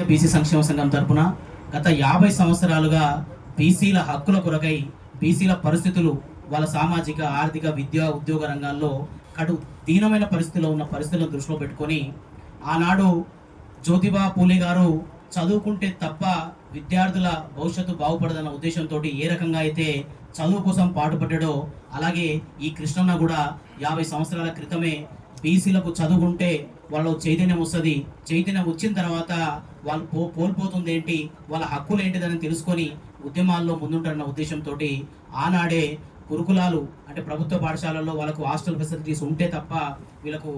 BC సంక్షేమ సంఘం తరపున గత యాభై సంవత్సరాలుగా బీసీల హక్కుల కొరకై బీసీల పరిస్థితులు వాళ్ళ సామాజిక ఆర్థిక విద్యా ఉద్యోగ రంగాల్లో కడు దీనమైన పరిస్థితిలో ఉన్న పరిస్థితులను దృష్టిలో పెట్టుకొని ఆనాడు జ్యోతిబా పూలే గారు చదువుకుంటే తప్ప విద్యార్థుల భవిష్యత్తు బాగుపడదన్న ఉద్దేశంతో ఏ రకంగా అయితే చదువు కోసం పాటుపడ్డాడో అలాగే ఈ కృష్ణన్న కూడా యాభై సంవత్సరాల క్రితమే బీసీలకు చదువుకుంటే వాళ్ళు చైతన్యం వస్తుంది. చైతన్యం వచ్చిన తర్వాత వాళ్ళు పో కోల్పోతుంది ఏంటి? వాళ్ళ హక్కులు ఏంటిదని తెలుసుకొని ఉద్యమాల్లో ముందుంటారన్న ఉద్దేశంతో ఆనాడే గురుకులాలు అంటే ప్రభుత్వ పాఠశాలల్లో వాళ్ళకు హాస్టల్ ఫెసిలిటీస్ ఉంటే తప్ప వీళ్ళకు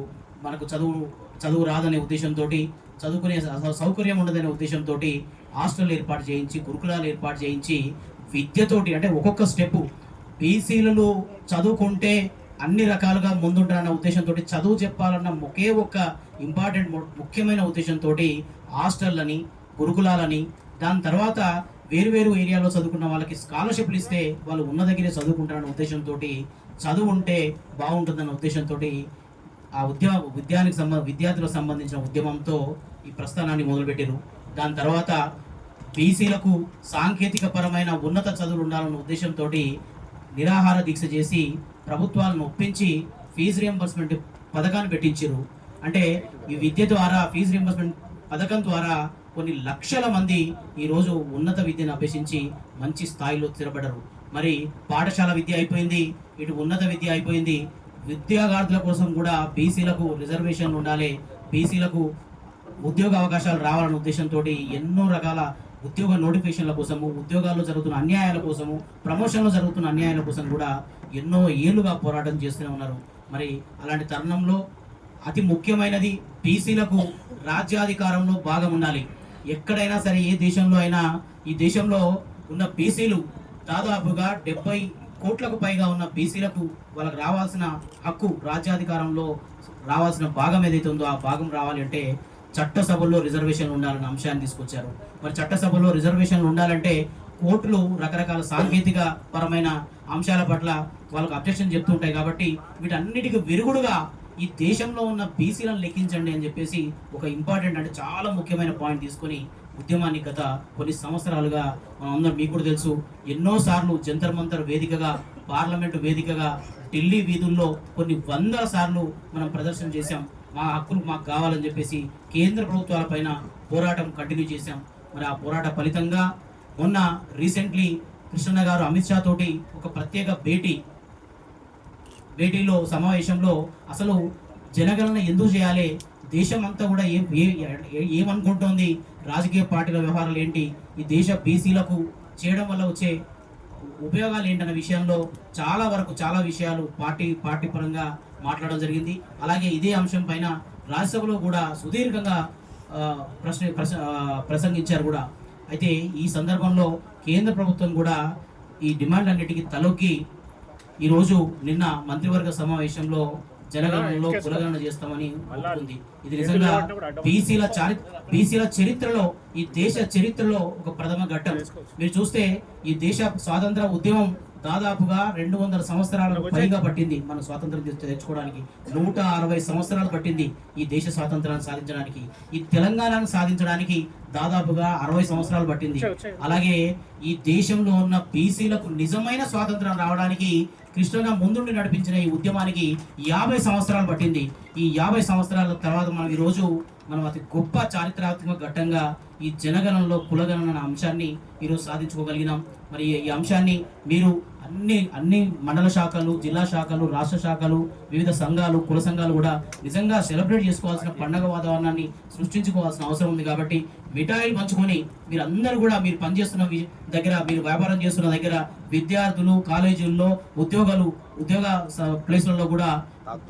మనకు చదువు చదువు రాదనే ఉద్దేశంతో చదువుకునే సౌకర్యం ఉండదనే ఉద్దేశంతో హాస్టల్ ఏర్పాటు చేయించి గురుకులాలు ఏర్పాటు చేయించి విద్యతోటి అంటే ఒక్కొక్క స్టెప్ బీసీలలో చదువుకుంటే అన్ని రకాలుగా ముందుంటారన్న ఉద్దేశంతో చదువు చెప్పాలన్న ఒకే ఒక్క ఇంపార్టెంట్ ముఖ్యమైన ఉద్దేశంతో హాస్టల్లని గురుకులాలని దాని తర్వాత వేరు వేరు ఏరియాలో చదువుకున్న వాళ్ళకి స్కాలర్షిప్లు ఇస్తే వాళ్ళు ఉన్న దగ్గరే చదువుకుంటారన్న ఉద్దేశంతో చదువు ఉంటే బాగుంటుందన్న ఉద్దేశంతో ఆ ఉద్యమ విద్యానికి సంబంధ విద్యార్థులకు సంబంధించిన ఉద్యమంతో ఈ ప్రస్థానాన్ని మొదలుపెట్టారు దాని తర్వాత బీసీలకు సాంకేతిక పరమైన ఉన్నత చదువులు ఉండాలన్న ఉద్దేశంతో నిరాహార దీక్ష చేసి ప్రభుత్వాలను ఒప్పించి ఫీజు రియంబర్స్మెంట్ పథకాన్ని పెట్టించారు. అంటే ఈ విద్య ద్వారా ఫీజు రియంబర్స్మెంట్ పథకం ద్వారా కొన్ని లక్షల మంది ఈరోజు ఉన్నత విద్యను అభ్యసించి మంచి స్థాయిలో స్థిరపడరు మరి పాఠశాల విద్య అయిపోయింది ఇటు ఉన్నత విద్య అయిపోయింది. ఉద్యోగార్థుల కోసం కూడా బీసీలకు రిజర్వేషన్లు ఉండాలి. బీసీలకు ఉద్యోగ అవకాశాలు రావాలనే ఉద్దేశంతో ఎన్నో రకాల ఉద్యోగ నోటిఫికేషన్ల కోసము ఉద్యోగాల్లో జరుగుతున్న అన్యాయాల కోసము ప్రమోషన్లో జరుగుతున్న అన్యాయాల కోసం కూడా ఎన్నో ఏళ్ళుగా పోరాటం చేస్తూనే ఉన్నారు. మరి అలాంటి తరుణంలో అతి ముఖ్యమైనది బీసీలకు రాజ్యాధికారంలో భాగం ఉండాలి. ఎక్కడైనా సరే ఏ దేశంలో అయినా ఈ దేశంలో ఉన్న బీసీలు దాదాపుగా డెబ్బై కోట్లకు పైగా ఉన్న బీసీలకు వాళ్ళకి రావాల్సిన హక్కు రాజ్యాధికారంలో రావాల్సిన భాగం ఏదైతే ఉందో ఆ భాగం రావాలి అంటే చట్టసభల్లో రిజర్వేషన్లు ఉండాలన్న అంశాన్ని తీసుకొచ్చారు. మరి చట్టసభలో రిజర్వేషన్లు ఉండాలంటే కోర్టులు రకరకాల సాంకేతిక పరమైన అంశాల పట్ల వాళ్ళకు అబ్జెక్షన్ చెప్తుంటాయి కాబట్టి వీటన్నిటికి విరుగుడుగా ఈ దేశంలో ఉన్న బీసీలను లెక్కించండి అని చెప్పేసి ఒక ఇంపార్టెంట్ అంటే చాలా ముఖ్యమైన పాయింట్ తీసుకొని ఉద్యమాన్ని గత కొన్ని సంవత్సరాలుగా మనం అందరం మీకు కూడా తెలుసు ఎన్నో సార్లు జంతర్ మంతర్ వేదికగా పార్లమెంటు వేదికగా ఢిల్లీ వీధుల్లో కొన్ని వందల సార్లు మనం ప్రదర్శన చేశాం. మా హక్కులు మాకు కావాలని చెప్పేసి కేంద్ర ప్రభుత్వాల పైన పోరాటం కంటిన్యూ చేశాం. మరి ఆ పోరాట ఫలితంగా మొన్న రీసెంట్లీ కృష్ణన్న గారు అమిత్ షా తోటి ఒక ప్రత్యేక భేటీ భేటీలో సమావేశంలో అసలు జనగణన ఎందుకు చేయాలి? దేశం అంతా కూడా ఏం ఏ- ఏ- ఏమనుకుంటోంది? రాజకీయ పార్టీల వ్యవహారాలు ఏంటి? ఈ దేశ బీసీలకు చేయడం వల్ల వచ్చే ఉపయోగాలు ఏంటన్న విషయంలో చాలా వరకు చాలా విషయాలు పార్టీ పార్టీ పరంగా మాట్లాడడం జరిగింది. అలాగే ఇదే అంశం పైన రాజ్యసభలో కూడా సుదీర్ఘంగా ప్రశ్న ప్రసంగించారు కూడా. అయితే ఈ సందర్భంలో కేంద్ర ప్రభుత్వం కూడా ఈ డిమాండ్ అన్నిటికీ తలొగ్గి ఈరోజు నిన్న మంత్రివర్గ సమావేశంలో జనగణనలో కులగణన చేస్తామని ఒప్పుకుంది. ఇది నిజంగా బీసీల చారి బీసీల చరిత్రలో ఈ దేశ చరిత్రలో ఒక ప్రథమ ఘట్టం. మీరు చూస్తే ఈ దేశ స్వాతంత్ర ఉద్యమం దాదాపుగా రెండు వందల సంవత్సరాలకు పైగా పట్టింది మన స్వాతంత్రం తెచ్చు- తెచ్చుకోవడానికి. నూట అరవై సంవత్సరాలు పట్టింది ఈ దేశ స్వాతంత్రాన్ని సాధించడానికి. ఈ తెలంగాణను సాధించడానికి దాదాపుగా అరవై సంవత్సరాలు పట్టింది. అలాగే ఈ దేశంలో ఉన్న బీసీలకు నిజమైన స్వాతంత్రం రావడానికి కృష్ణన్న ముందుండి నడిపించిన ఈ ఉద్యమానికి యాభై సంవత్సరాలు పట్టింది. ఈ యాభై సంవత్సరాల తర్వాత మనం ఈరోజు మనం అతి గొప్ప చారిత్రాత్మక ఘట్టంగా ఈ జనగణనలో కులగణన అంశాన్ని ఈరోజు సాధించుకోగలిగినాం. మరి ఈ అంశాన్ని మీరు అన్ని అన్ని మండల శాఖలు జిల్లా శాఖలు రాష్ట్ర శాఖలు వివిధ సంఘాలు కుల సంఘాలు కూడా నిజంగా సెలబ్రేట్ చేసుకోవాల్సిన పండగ వాతావరణాన్ని సృష్టించుకోవాల్సిన అవసరం ఉంది కాబట్టి మిఠాయిలు పంచుకొని మీరు అందరూ కూడా మీరు పనిచేస్తున్న వి- దగ్గర మీరు వ్యాపారం చేస్తున్న దగ్గర విద్యార్థులు కాలేజీల్లో ఉద్యోగాలు ఉద్యోగ ప్లేసులలో కూడా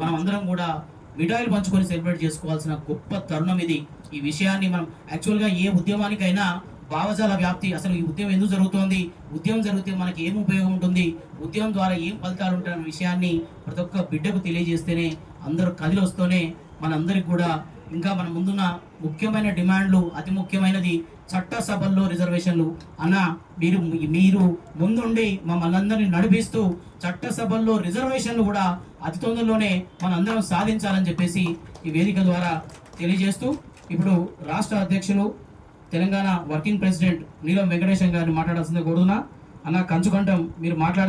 మనం అందరం కూడా మిఠాయిలు పంచుకొని సెలబ్రేట్ చేసుకోవాల్సిన గొప్ప తరుణం ఇది. ఈ విషయాన్ని మనం యాక్చువల్గా ఏ ఉద్యమానికైనా భావజాల వ్యాప్తి. అసలు ఈ ఉద్యమం ఎందుకు జరుగుతోంది? ఉద్యమం జరిగితే మనకి ఏం ఉపయోగం ఉంటుంది? ఉద్యమం ద్వారా ఏం ఫలితాలు ఉంటాయన్న విషయాన్ని ప్రతి ఒక్క బిడ్డకు తెలియజేస్తేనే అందరూ కదిలి వస్తూనే మనందరికి కూడా ఇంకా మన ముందున్న ముఖ్యమైన డిమాండ్లు అతి ముఖ్యమైనది చట్టసభల్లో రిజర్వేషన్లు. అన్న మీరు మీరు ముందుండి మమ్మల్ని అందరినీ నడిపిస్తూ చట్టసభల్లో రిజర్వేషన్లు కూడా అతి తొందరలోనే మనందరం సాధించాలని చెప్పేసి ఈ వేదిక ద్వారా తెలియజేస్తూ ఇప్పుడు రాష్ట్ర అధ్యక్షులు తెలంగాణ వర్కింగ్ ప్రెసిడెంట్ నీలం వెంకటేశం గారిని మాట్లాడాల్సిందే కోరుతున్నా. అన్న కంచుకంఠం మీరు మాట్లాడే